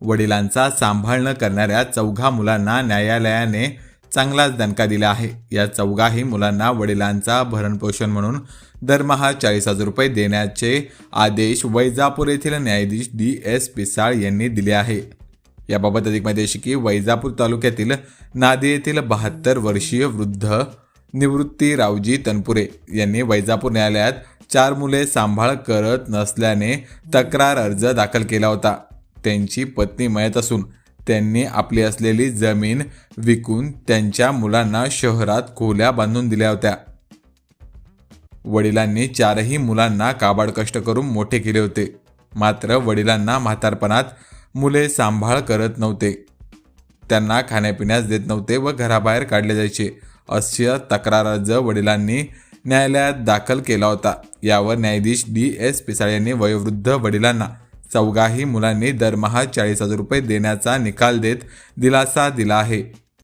वडिलांचा सांभाळ न करणाऱ्या चौघा मुलांना न्यायालयाने चांगलाच दणका दिला आहे. या चौघाही मुलांना वडिलांचा भरणपोषण म्हणून दरमहा चाळीस हजार रुपये देण्याचे आदेश वैजापूर येथील न्यायाधीश डी एस पिसाळ यांनी दिले आहे. याबाबत अधिक माहिती अशी की वैजापूर तालुक्यातील नादी येथील बहात्तर वर्षीय वृद्ध निवृत्ती रावजी तनपुरे यांनी वैजापूर न्यायालयात चार मुले सांभाळ करत नसल्याने तक्रार अर्ज दाखल केला होता. त्यांची पत्नी मयत असून त्यांनी आपली असलेली जमीन विकून त्यांच्या मुलांना शहरात खोल्या बांधून दिल्या होत्या. वडिलांनी चारही मुलांना काबाड कष्ट करून मोठे केले होते. मात्र वडिलांना म्हातारपणात मुले सांभाळ करत नव्हते. त्यांना खाण्यापिण्यास देत नव्हते व घराबाहेर काढले जायचे. अशा तक्रार अर्ज वडिलांनी न्यायालयात दाखल केला होता. यावर न्यायाधीश डी एस पिसाळ यांनी वयोवृद्ध वडिलांना चौघाही मुलांनी दरमहा चाळीस हजार रुपये देण्याचा निकाल देत दिलासा दिला आहे.